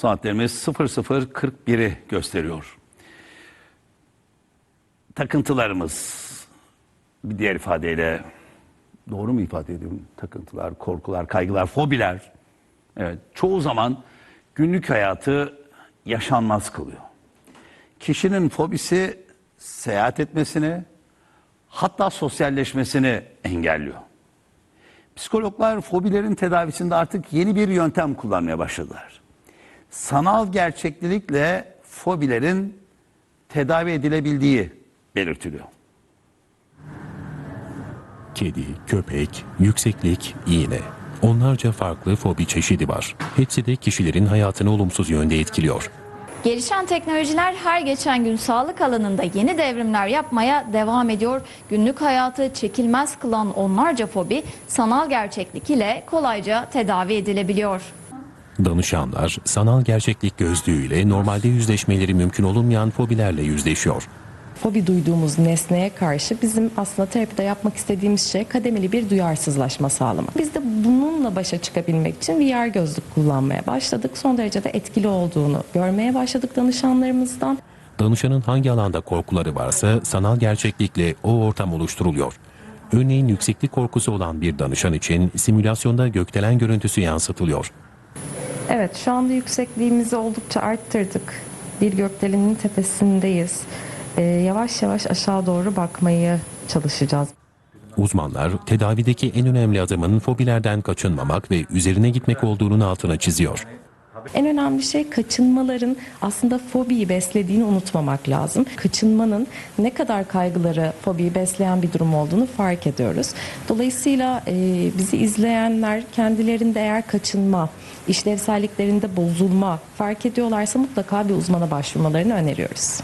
Saatlerimiz 00.41'i gösteriyor. Takıntılarımız bir diğer ifadeyle doğru mu ifade ediyorum? Takıntılar, korkular, kaygılar, fobiler. Evet, çoğu zaman günlük hayatı yaşanmaz kılıyor. Kişinin fobisi seyahat etmesini, hatta sosyalleşmesini engelliyor. Psikologlar fobilerin tedavisinde artık yeni bir yöntem kullanmaya başladılar. Sanal gerçeklilikle fobilerin tedavi edilebildiği belirtiliyor. Kedi, köpek, yükseklik, iğne. Onlarca farklı fobi çeşidi var. Hepsi de kişilerin hayatını olumsuz yönde etkiliyor. Gelişen teknolojiler her geçen gün sağlık alanında yeni devrimler yapmaya devam ediyor. Günlük hayatı çekilmez kılan onlarca fobi sanal gerçeklik ile kolayca tedavi edilebiliyor. Danışanlar sanal gerçeklik gözlüğüyle normalde yüzleşmeleri mümkün olmayan fobilerle yüzleşiyor. fobi duyduğumuz nesneye karşı bizim aslında terapide yapmak istediğimiz şey kademeli bir duyarsızlaşma sağlamak. Biz de bununla başa çıkabilmek için VR gözlük kullanmaya başladık. Son derece de etkili olduğunu görmeye başladık danışanlarımızdan. Danışanın hangi alanda korkuları varsa sanal gerçeklikle o ortam oluşturuluyor. Örneğin yükseklik korkusu olan bir danışan için simülasyonda gökdelen görüntüsü yansıtılıyor. Evet şu anda yüksekliğimizi oldukça arttırdık. Bir gökdelenin tepesindeyiz. Ee, yavaş yavaş aşağı doğru bakmayı çalışacağız. Uzmanlar tedavideki en önemli adımın fobilerden kaçınmamak ve üzerine gitmek olduğunun altına çiziyor. En önemli şey kaçınmaların aslında fobiyi beslediğini unutmamak lazım. Kaçınmanın ne kadar kaygıları fobiyi besleyen bir durum olduğunu fark ediyoruz. Dolayısıyla e, bizi izleyenler kendilerinde eğer kaçınma, işlevselliklerinde bozulma fark ediyorlarsa mutlaka bir uzmana başvurmalarını öneriyoruz.